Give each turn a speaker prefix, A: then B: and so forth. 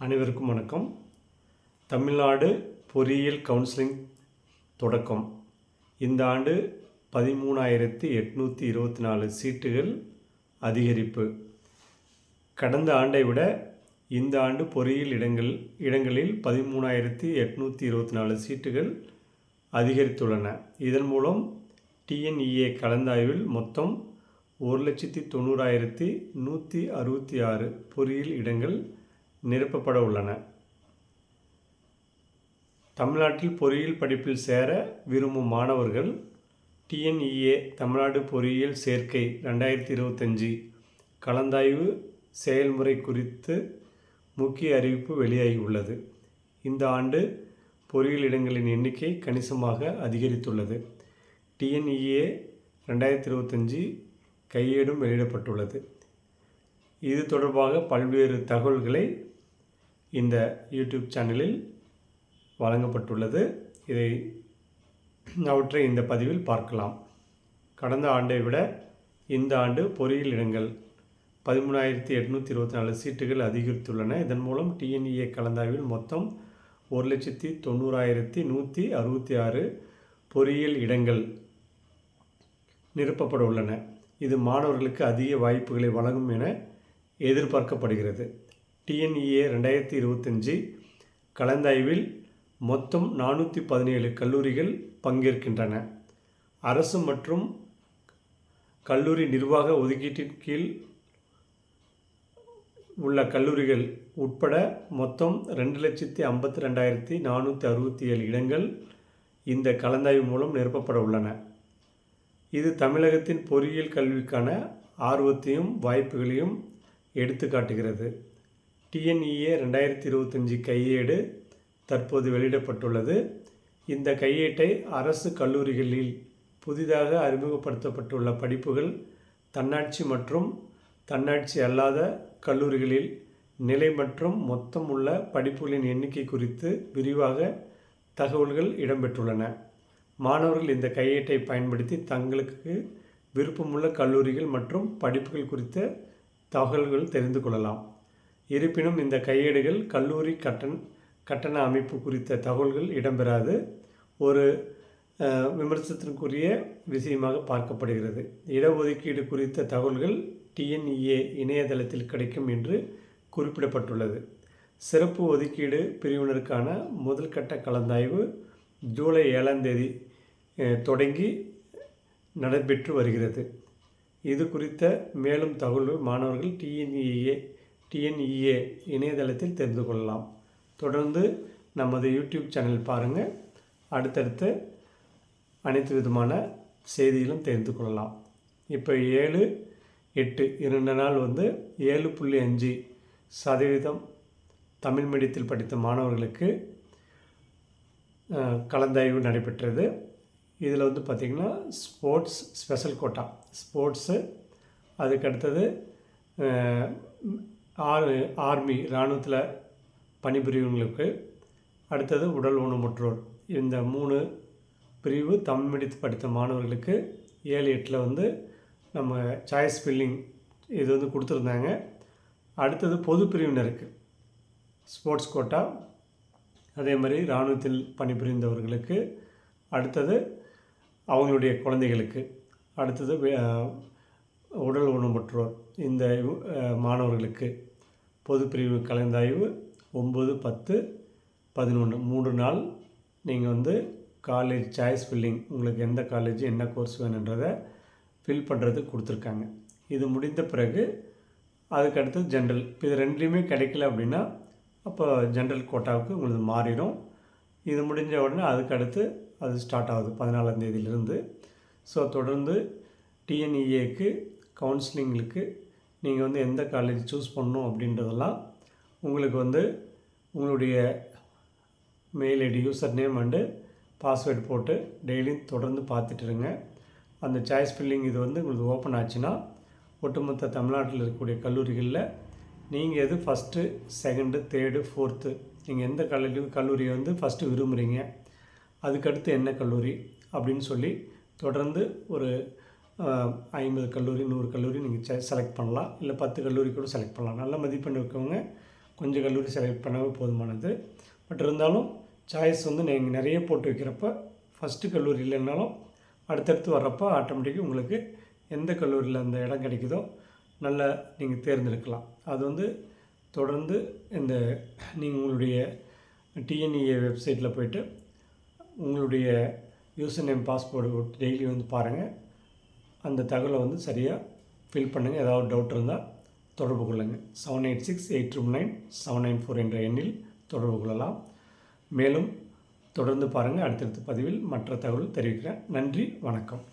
A: அனைவருக்கும் வணக்கம். தமிழ்நாடு பொறியியல் கவுன்சிலிங் தொடக்கம். இந்த ஆண்டு பதிமூணாயிரத்தி எட்நூற்றி இருபத்தி நாலு சீட்டுகள் அதிகரிப்பு. கடந்த ஆண்டை விட இந்த ஆண்டு பொறியியல் இடங்கள் இடங்களில் பதிமூணாயிரத்தி எட்நூற்றி இருபத்தி நாலு சீட்டுகள் அதிகரித்துள்ளன. இதன் மூலம் டிஎன்இஏ கலந்தாய்வில் மொத்தம் ஒரு லட்சத்தி தொண்ணூறாயிரத்தி நூற்றி அறுபத்தி ஆறு பொறியியல் இடங்கள் நிரப்பப்பட உள்ளன. தமிழ்நாட்டில் பொறியியல் படிப்பில் சேர விரும்பும் மாணவர்கள் டிஎன்இஏ தமிழ்நாடு பொறியியல் சேர்க்கை ரெண்டாயிரத்தி இருபத்தஞ்சி கலந்தாய்வு செயல்முறை குறித்து முக்கிய அறிவிப்பு வெளியாகியுள்ளது. இந்த ஆண்டு பொறியியல் இடங்களின் எண்ணிக்கை கணிசமாக அதிகரித்துள்ளது. டிஎன்இஏ ரெண்டாயிரத்தி இருபத்தஞ்சி கையேடும் வெளியிடப்பட்டுள்ளது. இது தொடர்பாக பல்வேறு தகவல்களை இந்த யூடியூப் சேனலில் வழங்கப்பட்டுள்ளது. இதை அவற்றை இந்த பதிவில் பார்க்கலாம். கடந்த ஆண்டை விட இந்த ஆண்டு பொறியியல் இடங்கள் பதிமூணாயிரத்தி எட்நூற்றி இருபத்தி நாலு சீட்டுகள் அதிகரித்துள்ளன. இதன் மூலம் டிஎன்இஏ கலந்தாய்வில் மொத்தம் ஒரு லட்சத்தி தொண்ணூறாயிரத்தி நூற்றி அறுபத்தி ஆறு பொறியியல் இடங்கள் நிரப்பப்பட உள்ளன. இது மாணவர்களுக்கு அதிக வாய்ப்புகளை வழங்கும் என எதிர்பார்க்கப்படுகிறது. டிஎன்இஏ ரெண்டாயிரத்தி இருபத்தஞ்சி கலந்தாய்வில் மொத்தம் நானூற்றி பதினேழு கல்லூரிகள் பங்கேற்கின்றன. அரசு மற்றும் கல்லூரி நிர்வாக ஒதுக்கீட்டின் கீழ் உள்ள கல்லூரிகள் உட்பட மொத்தம் ரெண்டு லட்சத்தி ஐம்பத்தி ரெண்டாயிரத்தி நானூற்றி அறுபத்தி ஏழு இடங்கள் இந்த கலந்தாய்வு மூலம் நிரப்பப்பட உள்ளன. இது தமிழகத்தின் பொறியியல் கல்விக்கான ஆர்வத்தையும் வாய்ப்புகளையும் எடுத்து காட்டுகிறது டிஎன்இஏ ரெண்டாயிரத்தி இருபத்தஞ்சி கையேடு தற்போது வெளியிடப்பட்டுள்ளது. இந்த கையேட்டை அரசு கல்லூரிகளில் புதிதாக அறிமுகப்படுத்தப்பட்டுள்ள படிப்புகள் தன்னாட்சி மற்றும் தன்னாட்சி அல்லாத கல்லூரிகளில் நிலை மற்றும் மொத்தம் உள்ள படிப்புகளின் எண்ணிக்கை குறித்து விரிவாக தகவல்கள் இடம்பெற்றுள்ளன. மாணவர்கள் இந்த கையேட்டை பயன்படுத்தி தங்களுக்கு விருப்பமுள்ள கல்லூரிகள் மற்றும் படிப்புகள் குறித்த தகவல்கள் தெரிந்து கொள்ளலாம். இருப்பினும் இந்த கையேடுகள் கல்லூரி கட்டண கட்டண அமைப்பு குறித்த தகவல்கள் இடம்பெறாது. ஒரு விமர்சனத்திற்குரிய விஷயமாக பார்க்கப்படுகிறது. இடஒதுக்கீடு குறித்த தகவல்கள் டிஎன்இஏ இணையதளத்தில் கிடைக்கும் என்று குறிப்பிடப்பட்டுள்ளது. சிறப்பு ஒதுக்கீடு பிரிவினருக்கான முதல் கட்ட கலந்தாய்வு ஜூலை ஏழாம் தேதி தொடங்கி நடைபெற்று வருகிறது. இது குறித்த மேலும் தகவல்கள் மாணவர்கள் டிஎன்இஏ டிஎன்இஏ இணையதளத்தில் தெரிந்து கொள்ளலாம். தொடர்ந்து நமது யூடியூப் சேனல் பாருங்கள் அடுத்தடுத்து அனைத்து விதமான செய்திகளும் தெரிந்து கொள்ளலாம். இப்போ ஏழு எட்டு இரண்டு நாள் வந்து ஏழு புள்ளி அஞ்சு சதவீதம் தமிழ் மீடியத்தில் படித்த மாணவர்களுக்கு கலந்தாய்வு நடைபெற்றது. இதில் வந்து பார்த்திங்கன்னா ஸ்போர்ட்ஸ் ஸ்பெஷல் கோட்டா. ஸ்போர்ட்ஸு அதுக்கடுத்தது ஆர் ஆர்மி இராணுவத்தில் பணிபுரியவங்களுக்கு அடுத்தது உடல் ஊனமுற்றோர். இந்த மூணு பிரிவு தமிழ் மீடியத்தில் படித்த மாணவர்களுக்கு ஏழு எட்டில் வந்து நம்ம சாய்ஸ் ஃபில்லிங் இது வந்து கொடுத்துருந்தாங்க. அடுத்தது பொது பிரிவினருக்கு ஸ்போர்ட்ஸ் கோட்டா அதே மாதிரி இராணுவத்தில் பணிபுரிந்தவர்களுக்கு அடுத்தது அவங்களுடைய குழந்தைகளுக்கு அடுத்தது உடல் ஊனமுற்றோர் இந்த மாணவர்களுக்கு பொது பிரிவு கலந்தாய்வு ஒம்பது பத்து பதினொன்று மூன்று நாள் நீங்கள் வந்து காலேஜ் சாய்ஸ் ஃபில்லிங் உங்களுக்கு எந்த காலேஜ் என்ன கோர்ஸ் வேணுன்றதை ஃபில் பண்ணுறதுக்கு கொடுத்துருக்காங்க. இது முடிந்த பிறகு அதுக்கடுத்து ஜென்ரல் இது ரெண்டுலேயுமே கிடைக்கல அப்படின்னா அப்போ ஜென்ரல் கோட்டாவுக்கு உங்களுக்கு மாறிடும். இது முடிஞ்ச உடனே அதுக்கடுத்து அது ஸ்டார்ட் ஆகுது பதினாலாம் தேதியிலிருந்து. ஸோ தொடர்ந்து டிஎன்இஏக்கு கவுன்சிலிங்களுக்கு நீங்கள் வந்து எந்த காலேஜ் சூஸ் பண்ணணும் அப்படின்றதெல்லாம் உங்களுக்கு வந்து உங்களுடைய mail ID user name and password போட்டு டெய்லியும் தொடர்ந்து பார்த்துட்டுருங்க அந்த சாய்ஸ் ஃபில்லிங் இது வந்து உங்களுக்கு ஓப்பன் ஆச்சுன்னா ஒட்டுமொத்த தமிழ்நாட்டில் இருக்கக்கூடிய கல்லூரிகளில் நீங்கள் எது ஃபஸ்ட்டு செகண்டு தேர்டு ஃபோர்த்து நீங்கள் எந்த கல்லூரி கல்லூரியை வந்து ஃபஸ்ட்டு விரும்புகிறீங்க அதுக்கடுத்து என்ன கல்லூரி அப்படின்னு சொல்லி தொடர்ந்து ஒரு ஐம்பது கல்லூரி நூறு கல்லூரி நீங்கள் செலக்ட் பண்ணலாம். இல்லை பத்து கல்லூரி கூட செலக்ட் பண்ணலாம். நல்ல மதிப்பெண் இருக்கவங்க கொஞ்சம் கல்லூரி செலக்ட் பண்ணவே போதுமானது. பட் இருந்தாலும் சாய்ஸ் வந்து நீங்கள் நிறைய போட்டு வைக்கிறப்ப ஃபஸ்ட்டு கல்லூரி இல்லைன்னாலும் அடுத்தடுத்து வர்றப்போ ஆட்டோமேட்டிக்காக உங்களுக்கு எந்த கல்லூரியில் அந்த இடம் கிடைக்குதோ நல்ல நீங்கள் தேர்ந்தெடுக்கலாம். அது வந்து தொடர்ந்து இந்த நீங்கள் உங்களுடைய டிஎன்இஏ வெப்சைட்டில் போய்ட்டு உங்களுடைய யூசர் நேம் பாஸ்வேர்டு டெய்லி வந்து பாருங்கள் அந்த தகவலை வந்து சரியாக ஃபில் பண்ணுங்கள் ஏதாவது டவுட் இருந்தால் தொடர்பு கொள்ளுங்கள் seven eight six eight triple nine seven nine four என்ற எண்ணில் தொடர்பு கொள்ளலாம். மேலும் தொடர்ந்து பாருங்கள் அடுத்தடுத்த பதிவில் மற்ற தகவல் தெரிவிக்கிறேன். நன்றி. வணக்கம்.